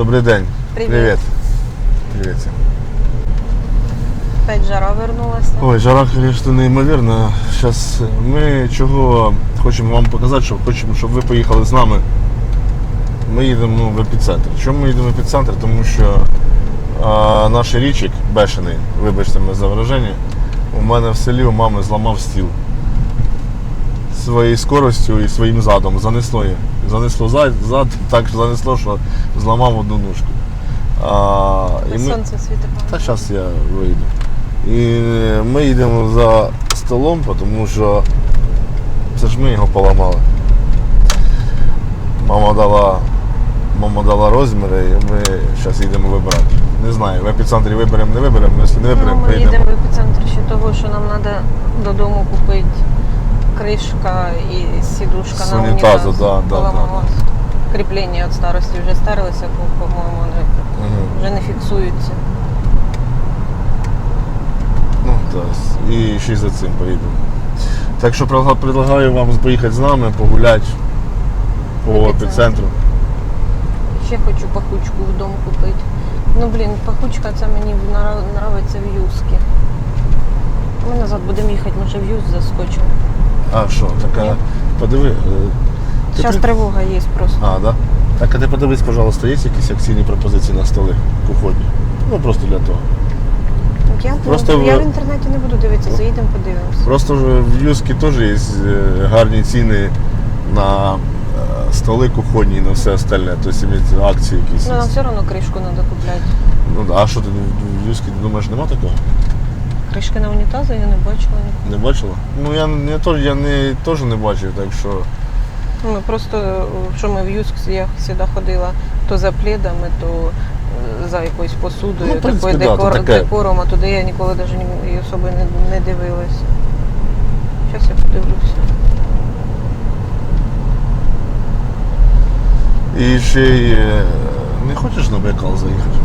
Добрий день. Привіт. Привіт. Привіт. Опять жара вернулася. Ой, жара, звісно, неймовірна. Зараз ми чого хочемо вам показати, що хочемо, щоб ви поїхали з нами. Ми їдемо ну, в епіцентр. Чому ми їдемо в епіцентр? Тому що а, наш річик бешений, вибачте мене за враження, у мене в селі у мами зламав стіл. Своєю скоростю і своїм задом занесло її. Занесло зад, зад так занесло, що зламав одну ножку. А, і ми- Сонце світить. та зараз я вийду. І ми їдемо за столом, тому що це ж ми його поламали. Мама дала, мама дала розміри і ми зараз їдемо вибирати. Не знаю, в епіцентрі виберемо, не виберемо, якщо не Ну, ми поїдемо. їдемо в епіцентр ще того, що нам треба додому купити кришка і сідушка З на унітазу, унітаз. да, да, Поламалось. Кріплення від старості вже старилися, по- по-моєму, вони Мгм. вже не фіксуються. Ну, так. І ще й за цим поїдемо. Так що предлагаю вам поїхати з нами, погуляти по епіцентру. Ще хочу пахучку в дом купити. Ну блін, пахучка це мені нравиться в юскі. Ми назад будемо їхати, може в юз заскочимо. А що, така. Ні. Подиви. е, Зараз при- тривога є просто. А, да? Так, а ти подивись, пожалуйста, є якісь акційні пропозиції на столи кухонні? Ну просто для того. Я, Просто я в- в інтернеті не буду дивитися, заїдемо подивимося. Просто в Юскі теж є е, гарні ціни на е, столи кухонні і на все остальне. Тобто є акції якісь. Ну, нам все одно кришку треба купляти. Ну, а що ти в Юскі думаєш, нема такого? Кришки на унітази я не бачила ніколи. Не бачила? Ну я не то, я не теж не бачив, так що. Ми просто, е, що ми в Юск, я завжди ходила то за пледами, то е, за якоюсь посудою, Ну, принципі, такою да, то декор, таке. декором, а туди я ніколи навіть і особи не, не дивилася. Зараз я подивлюся. І ще й е, не хочеш на Байкал заїхати?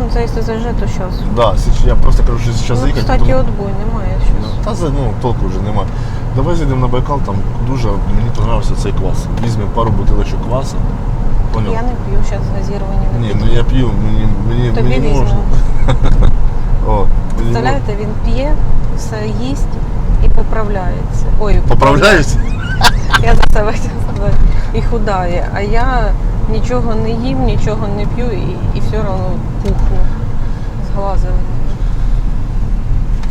Ну, це якщо заїжджати, то зараз. Да, я просто кажу, що зараз Ну, заїхати. кстати, отбой немає щось. Та за ну толку вже немає. Давай зайдемо на Байкал, там дуже мені подобався цей квас. Візьмемо пару бутилочок кваса. Поняв? Я не п'ю зараз газіровані Ні, ну я п'ю, мені, мені, Тобі мені візьму. можна. О. Представляєте, він п'є, все їсть і поправляється. Ой, Поправляюсь? Я за себе хотіла сказати. І худає. А я нічого не їм, нічого не п'ю і, і все одно пухну. Зглазили.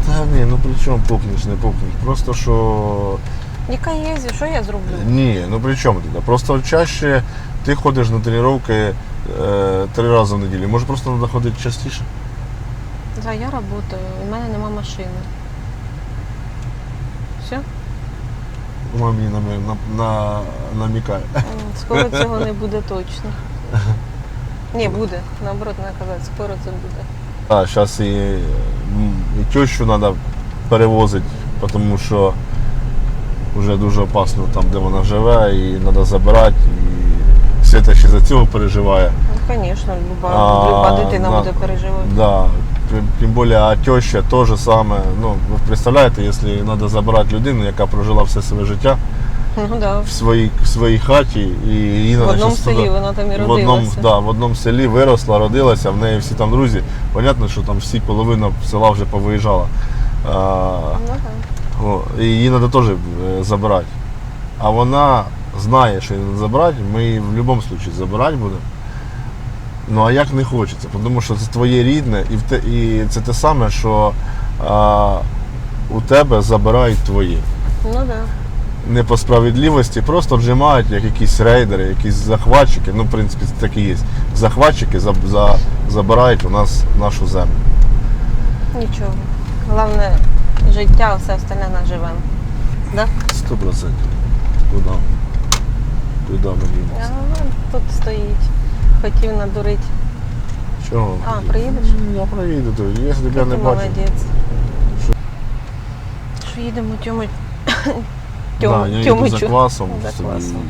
Та ні, ну при чому пухнеш, не пухнеш. Просто що. Яка є, що я зроблю? Ні, ну при чому тоді? Просто чаще ти ходиш на тренування е, три рази в неділю. Може просто треба ходити частіше? За я працюю, у мене нема машини. Все? Мама мені на, на, на, намікає. Скоро цього не буде точно. Ні, буде. Наоборот, не казати, скоро це буде. А, зараз і, і тещу треба перевозити, тому що вже дуже опасно там, де вона живе, і треба забирати. І Свята ще за цього переживає. Ну, звісно, люба, люба дитина буде переживати. Да. Тим- більше, а теща те ж саме. Ну, ви представляєте, якщо треба забирати людину, яка прожила все своє життя Ну да. в своїй, в своїй хаті, і її В одному селі туди- вона там і в одному, да, в одному селі виросла, родилася, в неї всі там друзі. Понятно, що там всі половина села вже повиїжджала. А, Ну, так. о, і її треба теж е, забирати. А вона знає, що її треба забирати, ми її в будь-якому випадку забирати будемо. Ну а як не хочеться, тому що це твоє рідне, і, в те, і це те саме, що а, у тебе забирають твої. Ну так. Да. Не по справедливості, просто вжимають, як якісь рейдери, якісь захватчики. Ну, в принципі, це так і є. Захватчики за, за, забирають у нас нашу землю. Нічого. Головне життя, все остальне наживемо. Да? Сто процентів. Куди? Куди мені? А, тут стоїть. Хотів надурити. Чого? А, приїдеш? Я приїду, то якщо б я не Ти бачив. молодець. Що? Їдемо тьому. Да, я тьому, за квасом. За собі. квасом.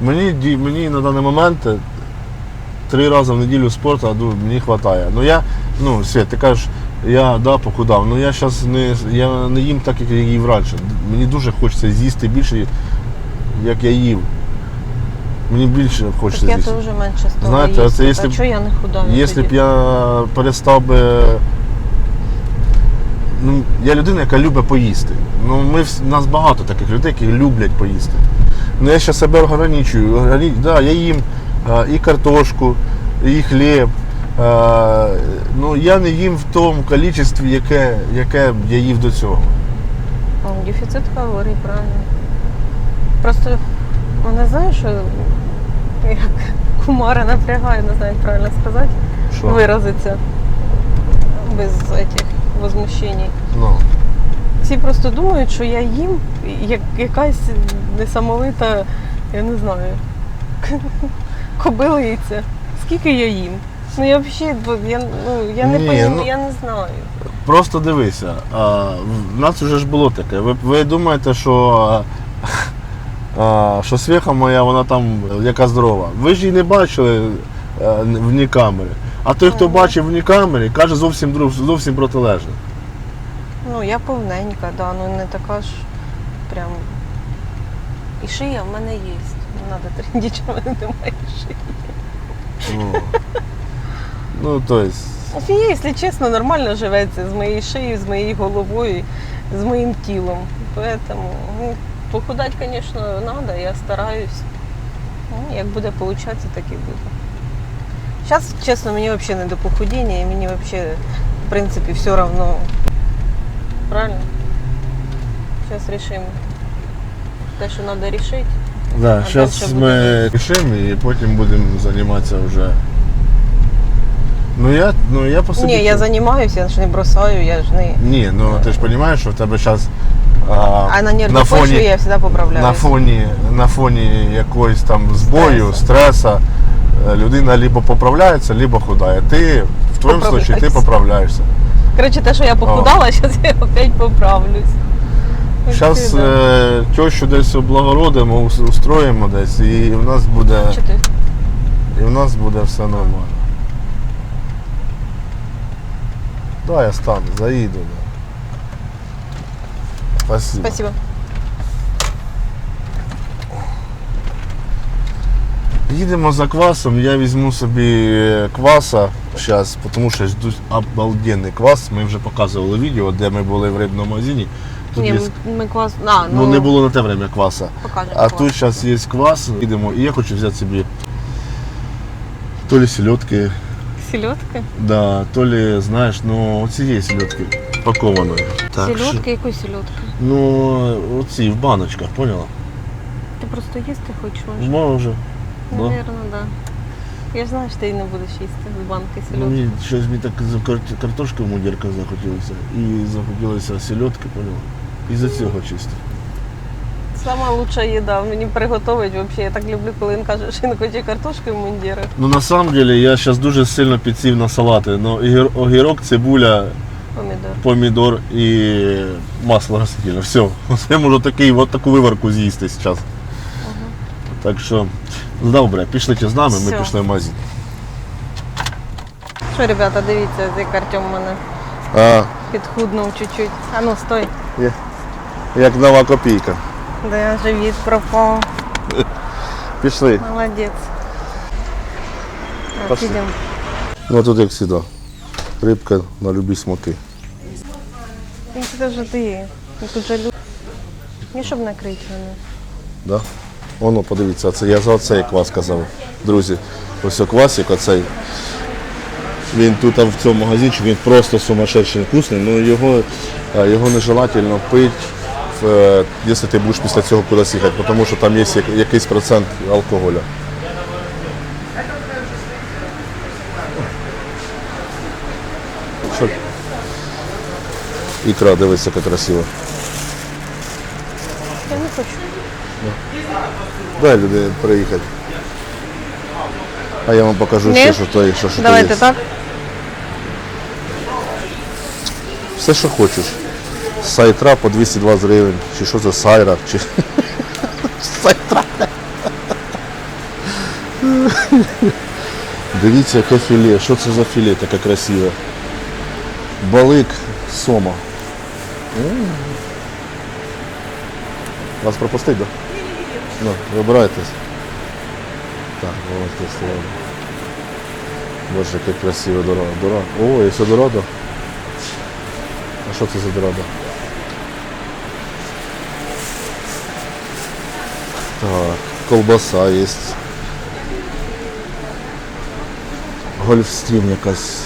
Мені, ді- мені на даний момент е, три рази в неділю спорту а, ну, мені вистачає. Ну я, ну, Свет, ти кажеш, я да, похудав, ну я зараз не, я не їм так, як я їв раніше. Мені дуже хочеться з'їсти більше, як я їв. Мені більше Так хочеться я з'їсти. теж менше стала Знаєте, їсти. це якщо а чого я не худаю Якщо б я перестав би. Ну, я людина, яка любить поїсти. Ну, ми, нас багато таких людей, які люблять поїсти. Ну, я ще себе ограничую. Ограні... Да, я їм а, і картошку, і хліб. А, ну, я не їм в тому кількості, яке, яке я їв до цього. Дефіцит калорій, правильно. Просто мене знаєш, що як кумара напрягає, не знаю, як правильно сказати, Що? виразиться без этих возмущень. Ну, Всі просто думають, що я їм як якась несамовита, я не знаю, кобилиця. Скільки я їм? Ну я взагалі, я, ну, я не Ні, пойму, ну- я не знаю. Просто дивися, а, в нас вже ж було таке. Ви, ви думаєте, що, а, що свіха моя, вона там яка здорова. Ви ж її не бачили а, вні камери. А той, хто бачив вні камери, каже зовсім друг, зовсім протилежне. Ну, я повненька, да, ну не така ж прям. І шия в мене є. Не треба трендіти, що в мене немає шиї. Ну, ну то есть, Фія, якщо чесно, нормально живеться з моєю шиєю, з моєю головою, з моїм тілом. Поэтому ну, похудати, звісно, треба, я стараюсь. Ну, як буде получатися, так і буде. Зараз, чесно, мені взагалі не до похудіння, і мені взагалі, в принципі, все одно. Правильно? Зараз рішимо те, що треба рішити. да, А зараз дальше ми рішимо і потім будемо займатися вже. Ну я, ну я по собі. Ні, я займаюся, я ж не бросаю, я ж не. Ні, ну ти ж розумієш, що в тебе зараз. А на нервній почві я завжди поправляюсь. на фоні, на фоні якоїсь там збою, стреса е, людина либо поправляється, либо худає. Ти в твоєму случае ти поправляєшся. Коротше, те, що я похудала, зараз я опять поправлюсь. Зараз е, тещу десь облагородимо, устроїмо десь, і в нас буде, і в нас буде все нормально. Да, я стану, заїду. Да. Спасибо. Спасибо. Їдемо за квасом, я візьму собі е, кваса зараз, тому що обалденний квас. Ми вже показували відео, де ми були в рибному магазині. Тут Ні, є... ми, клас. А, ну, Ну, не було на те время кваса. Покажемо. А клас. тут зараз є квас, їдемо, і я хочу взяти собі то лі селедки, Сільотки? да, то лі, знаєш, ну цієї селедки пакованої. Так, що- Сільотки? Якої сільотки? Ну, оці в баночках, поняла? Ти просто їсти хочеш, може? Може. да. Да. Я ж знаю, що ти не будеш їсти з банки Ну, сільотки. Мені щось мені так за кар- картошки в мудірках захотілося. І захотілося сельодки, поняла? І за цього чисто. Сама лучша їда. Мені приготовить взагалі. Я так люблю, коли він каже, що він хоче картошки в мундірах. Ну на самом деле я зараз дуже сильно підсів на салати. Ну, огір- огірок, цибуля, Помідор. помідор і масло растительне. Все. Я можу такий, от таку виварку з'їсти зараз. Так що, добре, пішлите з нами, ми Всьо. пішли в магазин. Що, ребята, дивіться, як Артем мене А, підхуднув чуть-чуть. А ну стой. як нова копійка. Да, живіт пропав. Пішли. Молодець. Так, Пошли. ідемо. Ну тут як завжди. Рибка на любі смаки. Ну, Це вже ти. Ну, Тут же люди. Ні, щоб накрити мене. Да? Воно, подивіться, це я за оцей квас казав. Друзі, ось о квасик оцей. Він тут а в цьому магазинчику, він просто сумасшедший вкусний, але його, е, його нежелательно пити, якщо ти будеш після цього кудись їхати, тому що там є якийсь процент алкоголю. Що? Ікра, дивись, яка красива. Я не хочу. Дай люди приїхати. А я вам покажу Ні? ще, що то є, що, що то Давайте є. так. Все, що хочеш. Сайтра по 220 гривень. Чи що це сайра? Чи... Сайтра. Дивіться, яке філе. Що це за філе таке красиве? Балик сома. Вас пропустить? Да? Ну, вибирайтесь. Так, вот если. Боже, яка красива дорога. Дорога. О, є ще дорога. А що це за дорога? Колбаса є. Гольфстрім якась.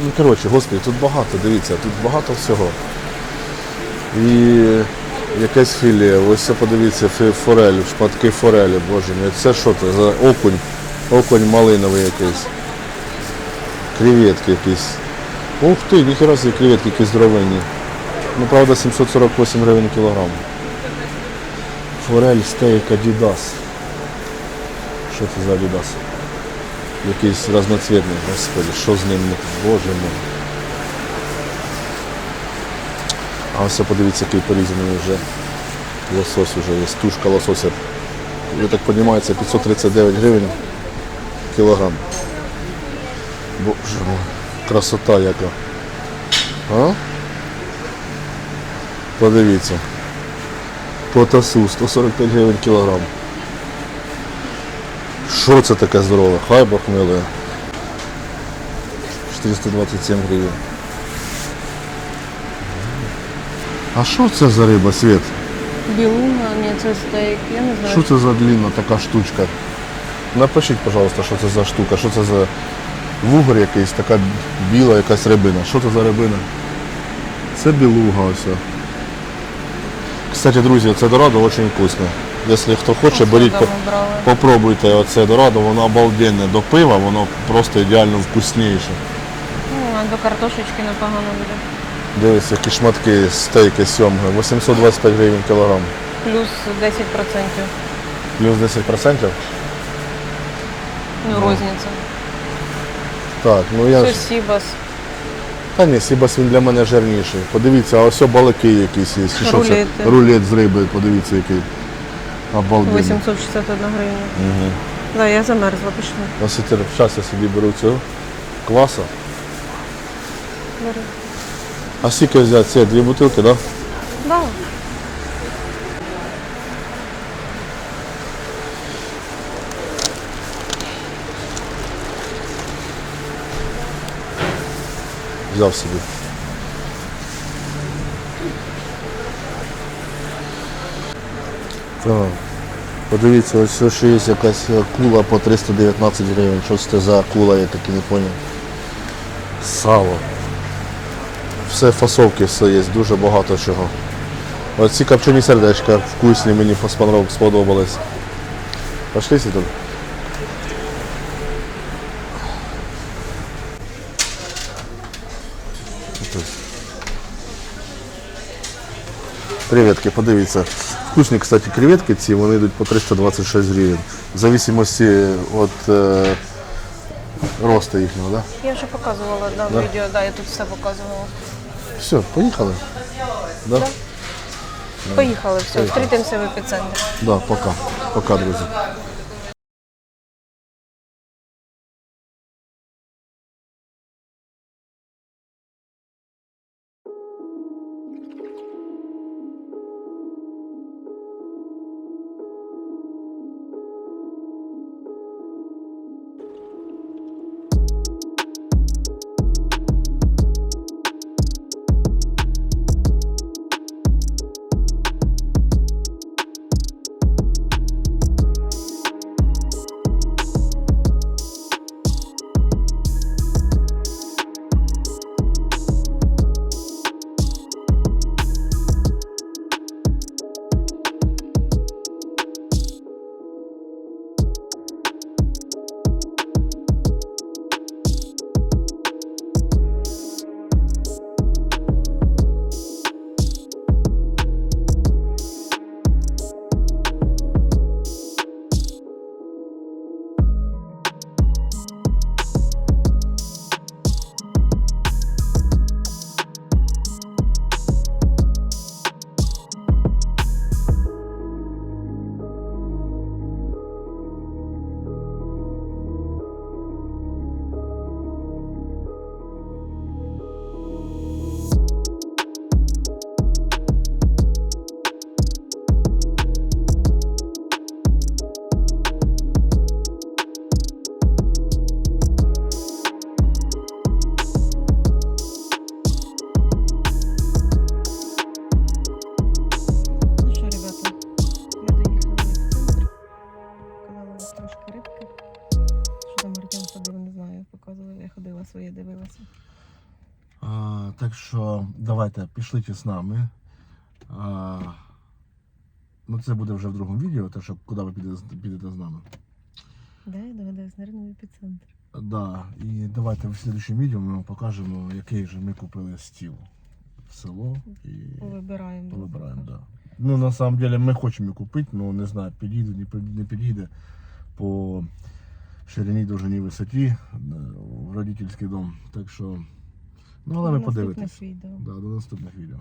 Ну, коротше, господи, тут багато, дивіться, тут багато всього. І якесь філе, ось це подивіться, форель, шматки форелі, боже мій. Це що це за окунь? Окунь малиновий якийсь. Креветки якісь. Ух ти, ніхера собі креветки якісь здоровенні. Ну, правда, 748 гривень кілограм. Форель, стейк, Adidas. Що це за Adidas? Якийсь разноцвітний, господи, що з ним? Боже мой. А ось подивіться, який порізаний вже лосось вже є. Тушка лосося. Я так розумію, це 539 гривень кілограм. Боже мой, красота яка. А? Подивіться. Потасу 145 гривень кілограм. Що це таке здорове? Хай милує. 427 гривень. А що це за риба, Світ? Білуна, ні, це стейк, я не знаю. Що це за длинна така штучка? Напишіть, пожалуйста, що це за штука, що це за вугор якийсь, така біла якась рибина. Що це за рибина? Це білуга ось. Кстати, друзі, це дорадо дуже вкусно. Якщо хто хоче, беріть, по- попробуйте оце дорадо, воно обалденне. До пива воно просто ідеально вкусніше. Ну, а до картошечки непогано буде. Дивись, які шматки стейки сьомги. 825 гривень кілограм. Плюс 10%. Плюс 10%. Ну, розниця. Так, ну я ж. Це Сібас. Та ні, Сібас він для мене жирніший. Подивіться, а ось балаки якісь є. Чи що це? Рулети. Рулет з риби, подивіться який. Обалденний. 861 гривня. Угу. Да, я замерзла, пішла. Ось зараз я собі беру цього класа. Бери. А скільки взяти? Це дві бутилки, так? Да? Да. Взяв собі. Так. Подивіться, ось ще є якась кула по 319 гривень. Що це за акула, я таки не зрозумів. Сало. Все фасовки, все є, дуже багато чого. Оці копчені сердечка вкусні, мені сподобались. Пошли сюди. Креветки, подивіться. Вкусні, кстати, креветки ці, вони йдуть по 326 гривень. В зависимості від е, росту їхнього, да? Я вже показувала да, Да? відео, да, я тут все показувала. Все, поїхали? Да? Да, Поїхали, все, зустрітимося в епіцентрі. да пока. Пока, друзі. Пішліть з нами. А, ну, це буде вже в другому відео, те, що куди ви підете, підете з нами. Да, я догадаюсь, наверное, в епіцентр. Да, і давайте в слідчому відео ми вам покажемо, який же ми купили стіл в село і Вибираємо. повибираємо. Да. Ну, на самом деле, ми хочемо купити, ну не знаю, підійде, не підійде по ширині, довжині, висоті е, в родительський дом. Так що, ну але ви подивитесь. Відео. Да, до наступних відео.